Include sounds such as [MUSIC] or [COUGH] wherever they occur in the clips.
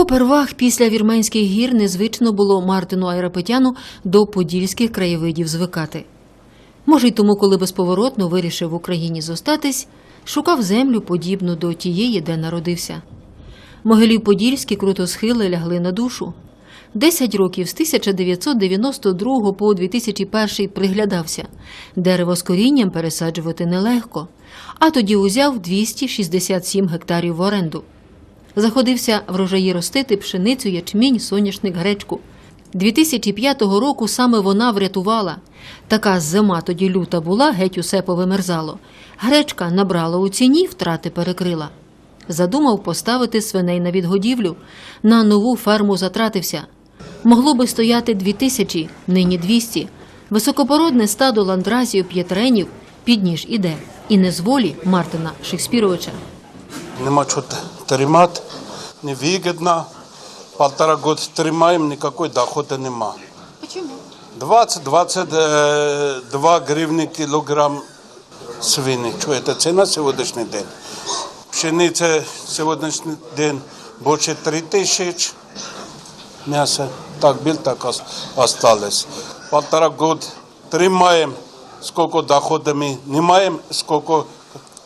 Попервах після вірменських гір незвично було Мартину Айрапетяну до подільських краєвидів звикати. Може, й тому, коли безповоротно вирішив в Україні зостатись, шукав землю подібну до тієї, де народився. Могилі подільські крутосхили лягли на душу. Десять років з 1992 по 2001 приглядався. Дерево з корінням пересаджувати нелегко, а тоді узяв 267 гектарів в оренду. Заходився врожаї ростити пшеницю, ячмінь, соняшник, гречку. 2005 року саме вона врятувала. Така зима тоді люта була, геть усе повимерзало. Гречка набрала у ціні, втрати перекрила. Задумав поставити свиней на відгодівлю. На нову ферму затратився. Могло би стояти дві тисячі, нині 200. Високопородне стадо ландразів, п'єтренів під ніж іде. І не з волі Мартина Шекспіровича. Нема що тримати, невигідно. Полтора года тримаємо, ніякої доходу нема. Чому? 20-22 гривні кілограм свини. Що це ціна сьогоднішній день? Пшениця сьогоднішній день більше 3 тисяч. М'ясо так було, так осталось. Полтора года тримаємо, скільки доходу ми не маємо, скільки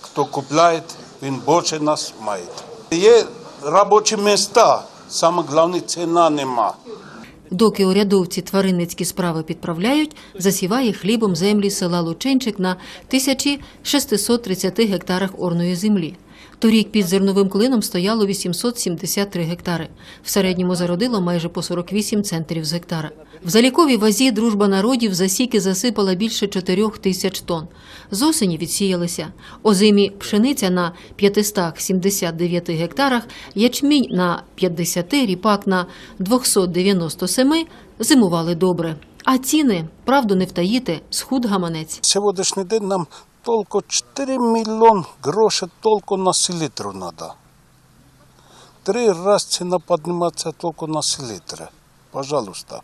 хто купляє, він більше нас має. Є робочі міста, саме головне ціна нема. Доки урядовці тваринницькі справи підправляють, засіває хлібом землі села Лучинчик на 1630 гектарах орної землі. Торік під зерновим клином стояло 873 гектари. В середньому зародило майже по 48 центрів з гектара. В заліковій вазі дружба народів засіки засипала більше 4 тисяч тонн. З осені відсіялися. Озимі пшениця на 579 гектарах, ячмінь на 50, ріпак на 297 зимували добре. А ціни, правду не втаїти, схуд гаманець. Сьогоднішній день нам тільки 4 мільйон грошей тільки на селітру треба. Три рази ціна піднімається тільки на селітри. Пожалуйста.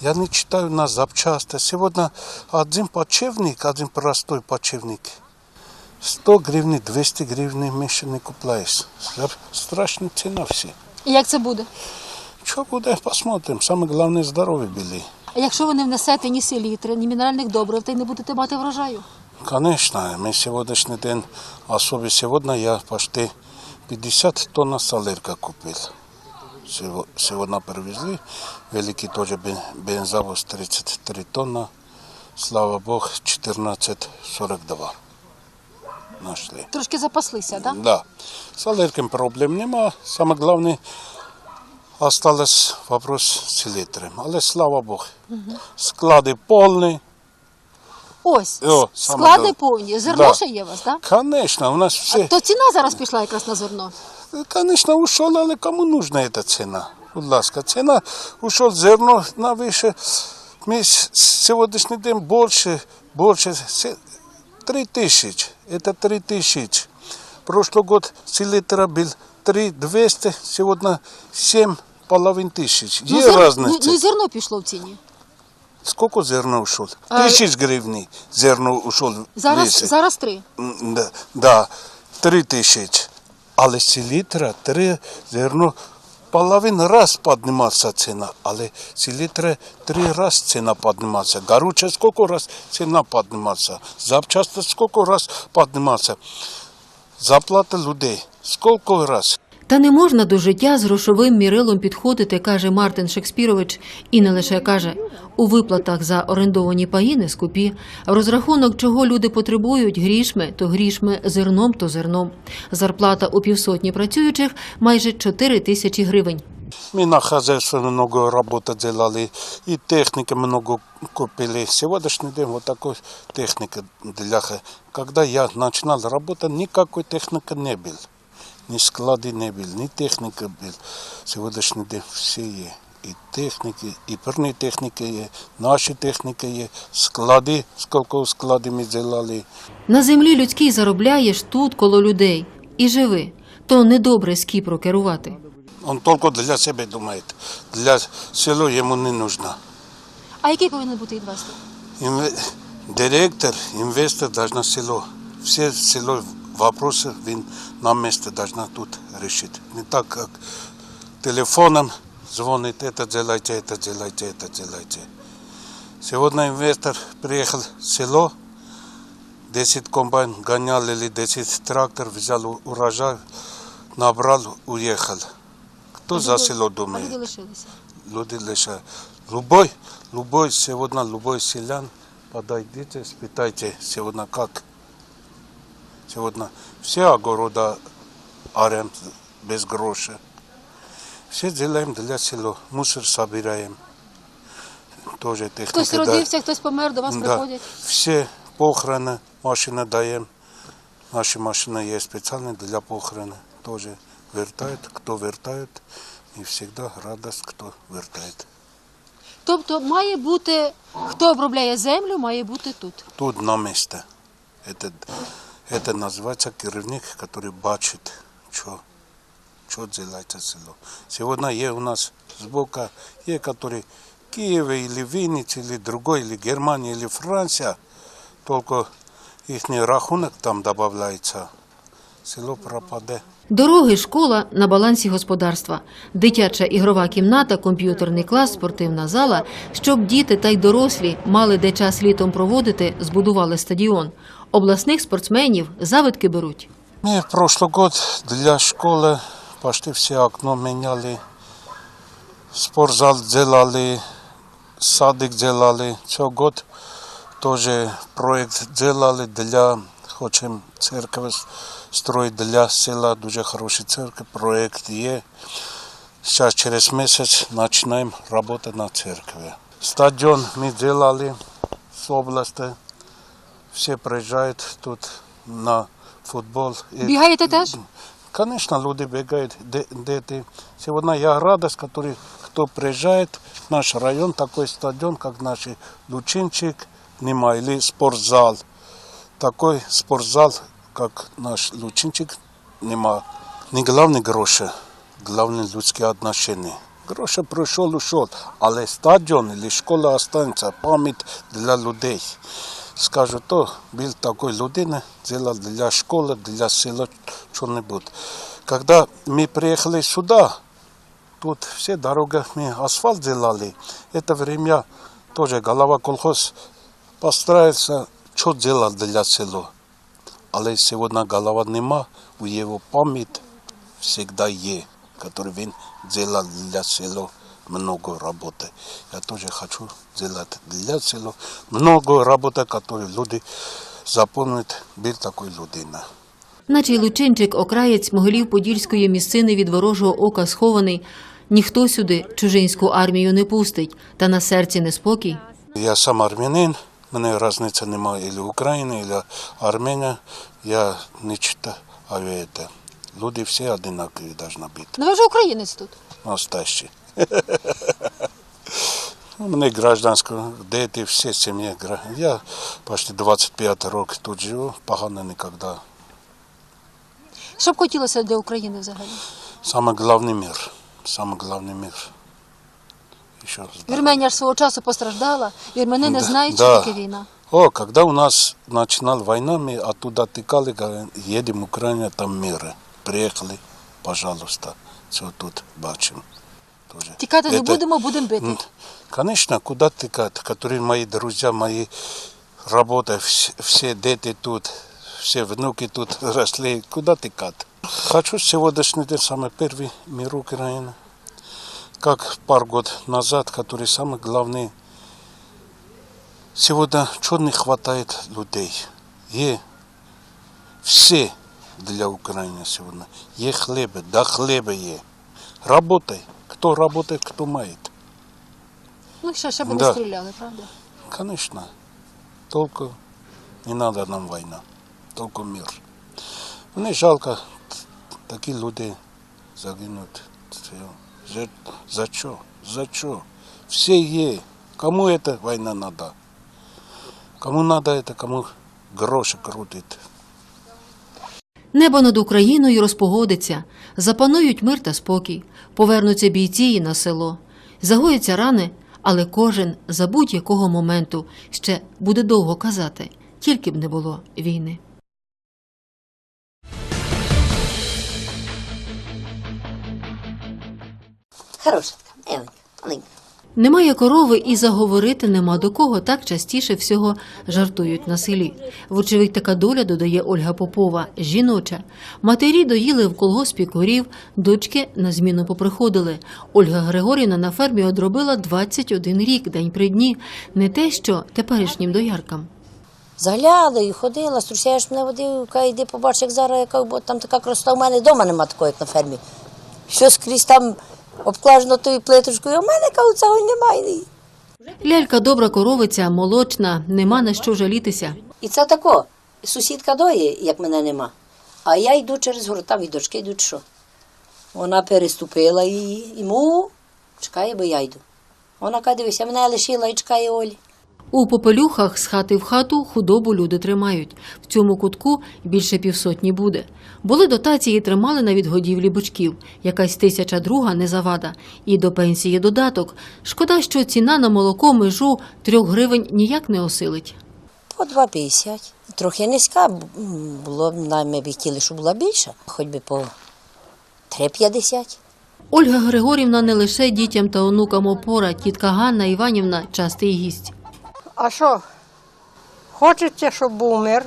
Я не читаю на запчасти. Сьогодні один почевник, один простой почевник. 100 гривень, 200 гривень менше не купляєш. Страшна ціна всі. І як це буде? Що буде, посмотрим. Саме головне здорові були. А якщо ви не внесете ні селітри, ні мінеральних добрив, то й не будете мати врожаю. Конечно, мы сегодняшний день, особенно сегодня я почти 50 тонн солярка купил. Сего- Сегодня привезли, великий тоже бен- бензовоз 33 тонна, слава богу, 14,42 нашли. Трошки запаслися, так? Да, с солярком проблем нема, самое главное, осталось вопрос с селитром. Але слава богу, склады полные, Ось, О, саме склади добре. повні. Зерно Да. ще є у вас, так? Конечно, у нас все... То ціна зараз пішла якраз на зерно. Конечно, ушел, але кому нужна эта цена? Будь ласка, цена ушел зерно на выше. Мы с- сегодняшний день больше, больше, се- три тысяч. Это три тысяч. Прошлый год селитра был три двести, сегодня семь половин тысяч. Ну, Есть зер- разница. ну, ну зерно пішло в ціні. Сколько зерна ушел? А- Тысяч гривен зерно ушел. Зараз, весе. зараз три. Да, да, три тисячі. Але селітра, три зерно, половин раз піднімався ціна, але селітра три раз ціна піднімався. Горюче скільки раз ціна піднімався, запчасти скільки раз піднімався. Заплата людей скільки раз. Та не можна до життя з грошовим мірилом підходити, каже Мартин Шекспірович, і не лише каже. У виплатах за орендовані паї не скупі. В розрахунок, чого люди потребують, грішми, то грішми зерном, то зерном. Зарплата у півсотні працюючих майже 4 тисячі гривень. Мы на хозяйстве много работы делали, и техники много купили. Сегодняшний день вот такой техники для... х- Когда я начинал работать, никакой техники не было. Ни склады не было, ни техника был. Сегодняшний день все есть. И техники, и парные техники есть, наши техники есть, склады, сколько склады мы делали. На землі людській заробляєш тут коло людей і живи. То недобре з Кіпру керувати. Он только для себя думает. Для села ему не нужно. А який повинен бути інвестор? Инве- Директор, инвестор должно село. Все село вопросы він на месте должна тут решить. Не так, как телефоном звонит, это делайте, это делайте, это делайте. Сегодня инвестор приехал в село, 10 комбайн гонял или 10 трактор, взял у- урожай, набрал, уехал. Кто за село А думает? люди лишилися. люди лише. Любой, любой сегодня, любой селян, подойдите, спитайте сегодня как. Сегодня все огорода арем без грошей. Все делаем для села, мусор собираем. Тоже техника. Хтось да. родився, хтось помер, до вас Да. приходять. Все похороны, машины даем. Наши машины есть специальные для похороны. Тоже вертают, кто вертает. И всегда радость, кто вертает. Тобто має бути, хто обробляє землю, має бути тут. тут на месте. Это, это называется керівник, который бачит, что, что делается село. Сегодня есть у нас сбоку, есть, который Киев или Винница, или другой, или Германия, или Франция, только их рахунок там добавляется, село пропаде. Дороги, школа на балансі господарства, дитяча ігрова кімната, комп'ютерний клас, спортивна зала. Щоб діти та й дорослі мали де час літом проводити, збудували стадіон. Обласних спортсменів завидки беруть. Мы в прошлый год для школы почти все окно меняли, спортзал делали, садик делали. Все год тоже проект делали для, хотим церковь строить для села, дуже хороший церковь, проект есть. Сейчас через месяц начинаем работать на церкви. Стадион мы делали с области. Все приезжают тут на футбол. Бігаєте теж? Конечно, люди бегают, де- дети. Сегодня я радость, который, кто приезжает в наш район, такой стадион, как наш Лучинчик, нема, или спортзал. Такой спортзал, как наш Лучинчик, нема. Не главное гроши, главное людские отношения. Гроши прийшов, ушел, але стадіон или школа останется, пам'ять для людей. Скажу, то був такой людина, делал для школи, для села что-нибудь. Когда мы приехали сюда, тут все дороги мы асфальт делали. Это время тоже голова колхоз постарается, что делал для села. Але сегодня голова нема, у его память всегда есть, который він делал для села много работы. Я тоже хочу делать для села много работы, которую люди запомнят, был такой людина. Наче й Лучинчик, окраєць могилів Подільської місцини від ворожого ока схований. Ніхто сюди чужинську армію не пустить, та на серці неспокій. Я сам армянин, мене різниці немає, или Україна, или Армения. Я не читаю, а это. Люди всі одинакові должны бути, Ну ви вже українець тут. настоящі. [LAUGHS] У мене гражданська, діти, всі сім'ї. гра- Я почти 25 років тут живу, погано ніколи. Що б хотілося для України взагалі? Самый главный мир. Самый главный мир. Еще раз. Вірменія ж свого часу постраждала, вірмени не Да, знають, що да. таке війна. О, когда у нас начинала война, мы оттуда тыкали, говорим, едем в Украину, там мир. Приехали, пожалуйста, все тут бачим. Тоже. Тікати не Это- будемо, будемо бити. М, Конечно, куда тыкать, которые мои друзья, мои работа, все, все дети тут, все внуки тут [LAUGHS] росли, куда тыкать? Хочу сегодняшний день самый первый мир Украины. Как пару год назад, который самый главный. Сегодня не хватает людей? Е все для Украины сегодня. Е хлеба, да хлеба е. Работай. Кто работает, кто мает. Ну ще, ще би Да. не стріляли, правда? Конечно. Только не надо нам война. Только мир. Мне жалко т- такі люди загинуть. Це За, за що? За що? Все є. Кому эта война надо? Кому надо это, кому гроши крутить. Небо над Україною розпогодиться, запанують мир та спокій, повернуться бійці і на село. Загояться рани, але кожен за будь-якого моменту ще буде довго казати, тільки б не було війни. Маленька. Немає корови і заговорити нема до кого, так частіше всього жартують на селі. Вочевидь, така доля додає Ольга Попова, жіноча. Матері доїли в колгоспі корів, дочки на зміну поприходили. Ольга Григорівна на фермі одробила 21 рік, день при дні. Не те, що теперішнім дояркам. Заглядаю, ходила, струсяєш мене водив, каже, йди побач, як зараз, яка, бо там така красота, у мене вдома нема такої, як на фермі. Що скрізь там обклажено тою плиточкою, а в мене цього немає. Лялька добра коровиця, молочна, нема на що жалітися. І це тако. Сусідка доє, як мене нема. А я йду через город, там і дочки йдуть що. Вона переступила і йому чекає, бо я йду. Вона каже, дивися, мене лишила і чекає Олі. У попелюхах з хати в хату худобу люди тримають. В цьому кутку більше півсотні буде. Були дотації, тримали на відгодівлі бочків. Якась тисяча друга не завада. І до пенсії додаток. Шкода, що ціна на молоко межу трьох гривень ніяк не осилить. По 2,50. Трохи низька, було ми б хотіли, щоб була більша, хоч би по 3,50. Ольга Григорівна не лише дітям та онукам опора, тітка Ганна Іванівна частий гість. А що? Хочеться, щоб був мир,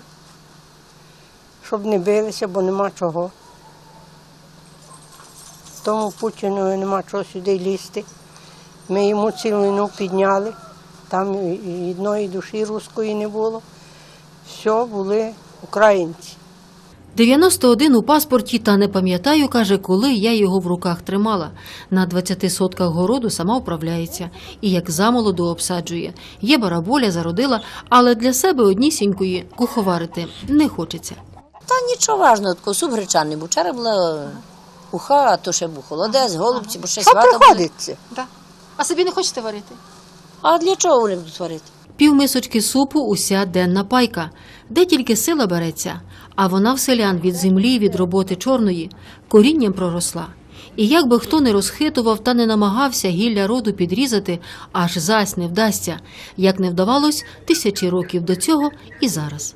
щоб не билися, бо нема чого. Тому Путіну нема чого сюди лізти. Ми йому цілу війну підняли, там і- одної душі руської не було. Все були українці. 91 у паспорті, та не пам'ятаю, каже, коли я його в руках тримала. На 20 сотках городу сама управляється і як замолоду обсаджує. Є бараболя, зародила, але для себе однісінької куховарити не хочеться. Та нічого важного, такого суп гречаний, бо вчора була уха, а то ще був холодець, голубці, бо ще Що свата буде. приходиться? Да. А собі не хочете варити? А для чого вони будуть варити? Півмисочки супу уся денна пайка, де тільки сила береться, а вона в селян від землі, від роботи чорної, корінням проросла. І як би хто не розхитував та не намагався гілля роду підрізати, аж зась не вдасться, як не вдавалось тисячі років до цього і зараз.